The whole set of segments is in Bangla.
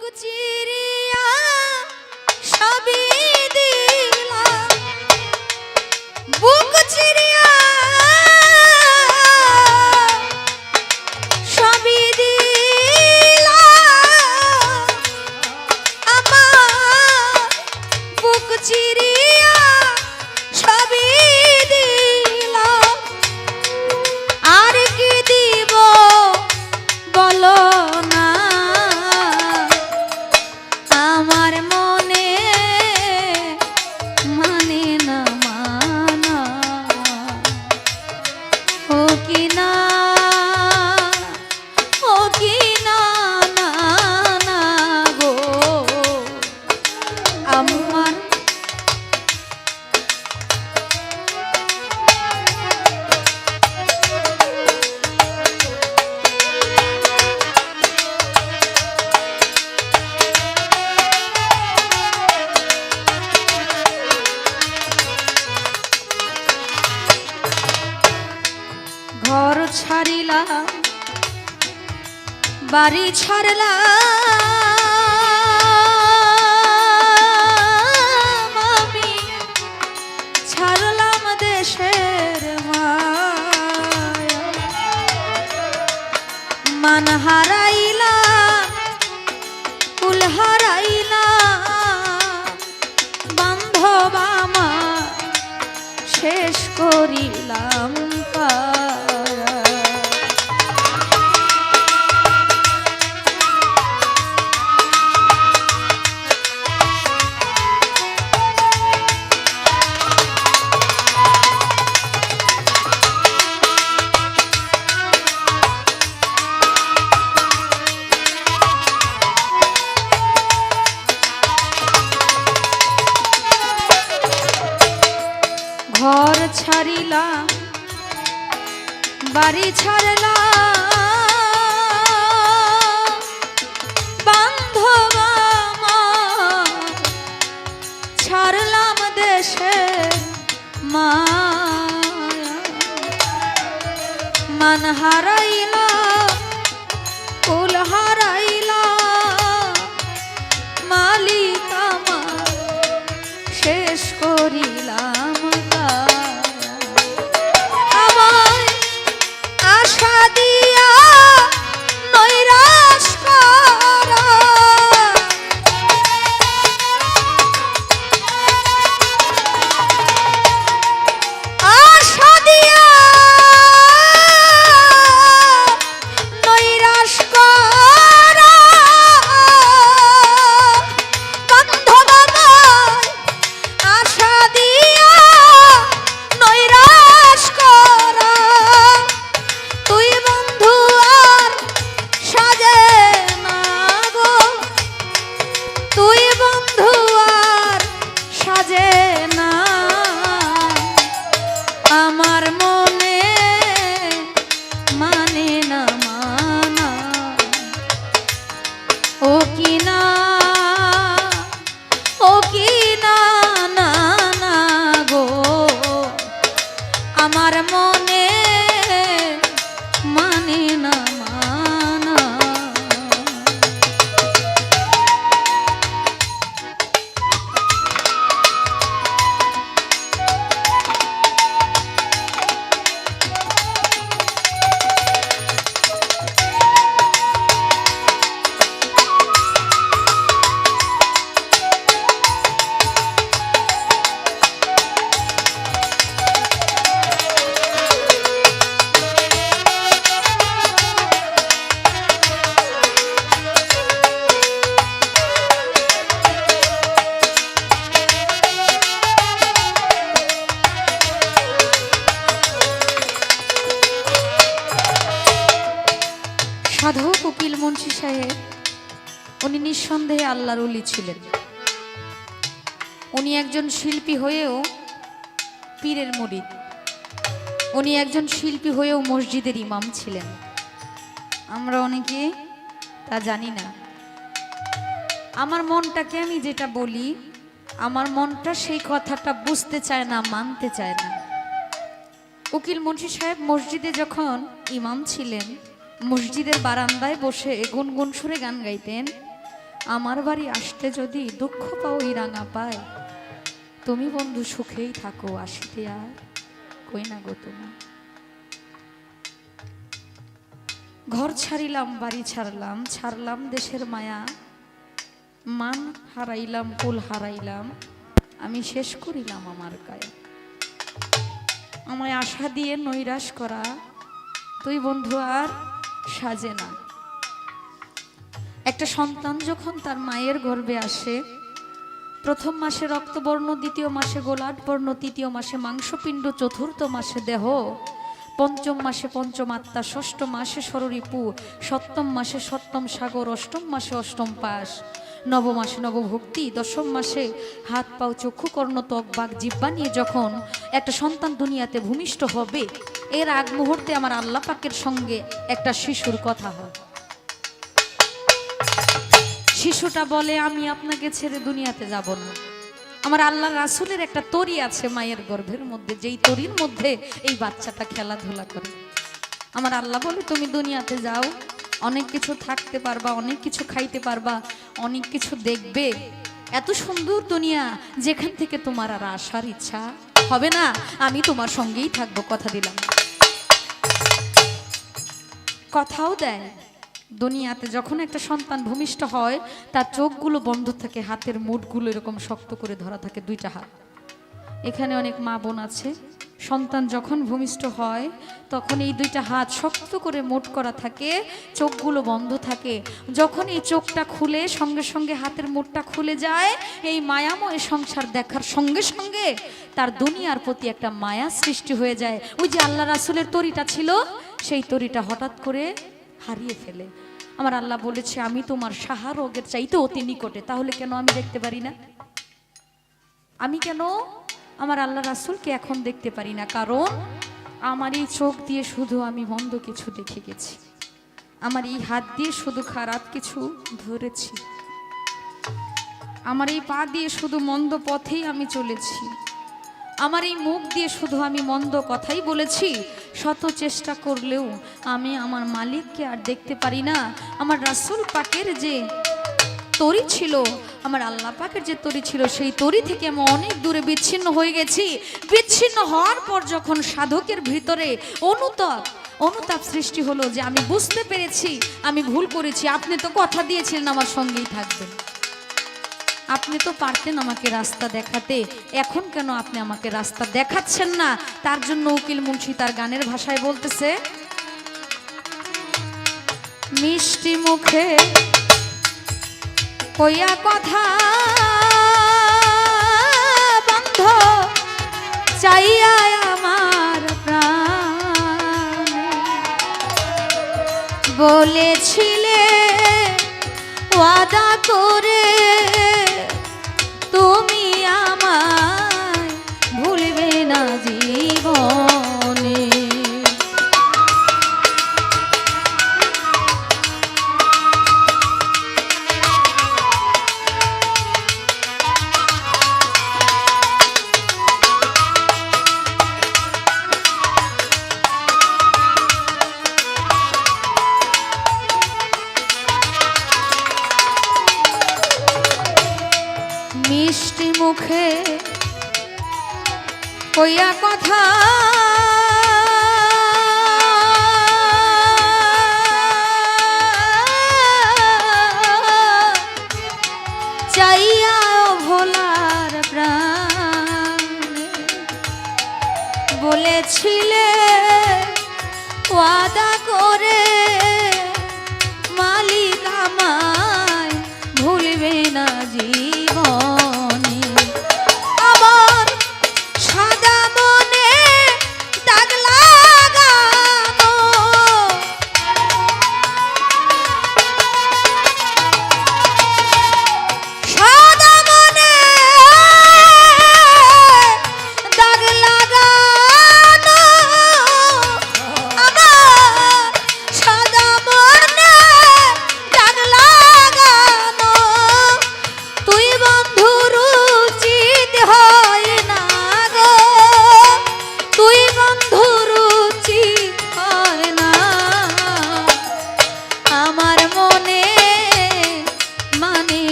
끝이 বাড়ি ছাড়লা harap সাধক উকিল মুন্সি সাহেব, উনি নিঃসন্দেহে আল্লাহর উলি ছিলেন। উনি একজন শিল্পী হয়েও পীরের মরিদ উনি একজন শিল্পী হয়েও মসজিদের ইমাম ছিলেন। আমরা অনেকে তা জানি না। আমার মনটাকে আমি যেটা বলি, আমার মনটা সেই কথাটা বুঝতে চায় না, মানতে চায় না। উকিল মুন্সি সাহেব মসজিদে যখন ইমাম ছিলেন মসজিদের বারান্দায় বসে গুনগুন সুরে গান গাইতেন, আমার বাড়ি আসতে যদি দুঃখ পাও এই রাঙা পায়, তুমি বন্ধু সুখেই থাকো আসিতে আর, কই না গো তোমার ঘর ছাড়িলাম, বাড়ি ছাড়লাম ছাড়লাম দেশের মায়া, মান হারাইলাম, কুল হারাইলাম, আমি শেষ করিলাম আমার গায়ে আমায় আশা দিয়ে নৈরাশ করা, তুই বন্ধু আর সাজে না। একটা সন্তান যখন তার মায়ের গর্ভে আসে, প্রথম মাসে রক্তবর্ণ, দ্বিতীয় মাসে গোলাট বর্ণ তৃতীয় মাসে মাংসপিণ্ড, চতুর্থ মাসে দেহ পঞ্চম মাসে পঞ্চম আত্মা, ষষ্ঠ মাসে সররিপু সপ্তম মাসে সপ্তম সাগর, অষ্টম মাসে অষ্টম পাশ। নব মাসে নবভক্তি, দশম মাসে হাত পাও, চক্ষু কর্ণ, ত্বক বাঘ জিব্বা নিয়ে যখন একটা সন্তান দুনিয়াতে ভূমিষ্ঠ হবে, এর আগ মুহূর্তে আমার আল্লাহ পাকের সঙ্গে একটা শিশুর কথা হয়। শিশুটা বলে, আমি আপনাকে ছেড়ে দুনিয়াতে যাব না। আমার আল্লাহ রাসুলের একটা তরি আছে মায়ের গর্ভের মধ্যে, যেই তরির মধ্যে এই বাচ্চাটা খেলাধুলা করে। আমার আল্লাহ বলে, তুমি দুনিয়াতে যাও, অনেক কিছু থাকতে পারবা, অনেক কিছু খাইতে পারবা, অনেক কিছু দেখবে। এত সুন্দর দুনিয়া, যেখান থেকে তোমার আর আসার ইচ্ছা হবে না। আমি তোমার সঙ্গেই থাকব। কথা দিলাম। কথাও দেয়। দুনিয়াতে যখন একটা সন্তান ভূমিষ্ঠ হয়, তার চোখগুলো বন্ধ থাকে, হাতের মুঠগুলো এরকম শক্ত করে ধরা থাকে দুইটা হাত। এখানে অনেক মা বোন আছে। সন্তান যখন ভূমিষ্ঠ হয়, তখন এই দুইটা হাত শক্ত করে মোট করা থাকে, চোখগুলো বন্ধ থাকে। যখন এই চোখটা খুলে, সঙ্গে সঙ্গে হাতের মুঠটা খুলে যায়, এই মায়াময় সংসার দেখার সঙ্গে সঙ্গে তার দুনিয়ার প্রতি একটা মায়া সৃষ্টি হয়ে যায়। ওই যে আল্লাহ রাসুলের তরিটা ছিল, সেই তরিটা হঠাৎ করে হারিয়ে ফেলে। আমার আল্লাহ বলেছে, আমি তোমার সাহা রোগের চাইতে অতি নিকটে। তাহলে কেন আমি দেখতে পারি না? আমি কেন আমার আল্লাহ রাসুলকে এখন দেখতে পারি না? কারণ আমার এই চোখ দিয়ে শুধু আমি মন্দ কিছু দেখে গেছি। আমার এই হাত দিয়ে শুধু খারাপ কিছু ধরেছি। আমার এই পা দিয়ে শুধু মন্দ পথেই আমি চলেছি। আমার এই মুখ দিয়ে শুধু আমি মন্দ কথাই বলেছি। শত চেষ্টা করলেও আমি আমার মালিককে আর দেখতে পারি না। আমার রাসুল পাকের যে তরি ছিল, আমার আল্লাহ পাকের যে তরি ছিল, সেই তরি থেকে আমি অনেক দূরে বিচ্ছিন্ন হয়ে গেছি। বিচ্ছিন্ন হওয়ার পর যখন সাধকের ভিতরে অনুতাপ অনুতাপ সৃষ্টি হলো যে আমি বুঝতে পেরেছি, আমি ভুল করেছি, আপনি তো কথা দিয়েছিলেন, আমার সঙ্গেই থাকবেন। আপনি তো পারতেন আমাকে রাস্তা দেখাতে। এখন কেন আপনি আমাকে রাস্তা দেখাচ্ছেন না? তার জন্য উকিল মুন্সি তার গানের ভাষায় বলতেছে, মিষ্টি মুখে কইয়া কথা বন্ধ, চাইয়া আমার প্রাণ। বলেছিলে, ওয়াদা করে তুমি আমায় কইয়া কথা। চাইয়া ভোলার প্রাণে। বলেছিলে ওয়াদা করে মালিক আমায় ভুলবে না জীবনে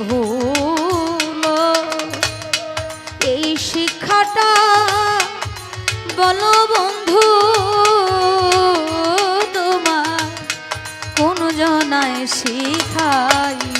ভুল। এই শিক্ষাটা বল বন্ধু তোমার কোন জনায় শিখাই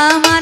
amar.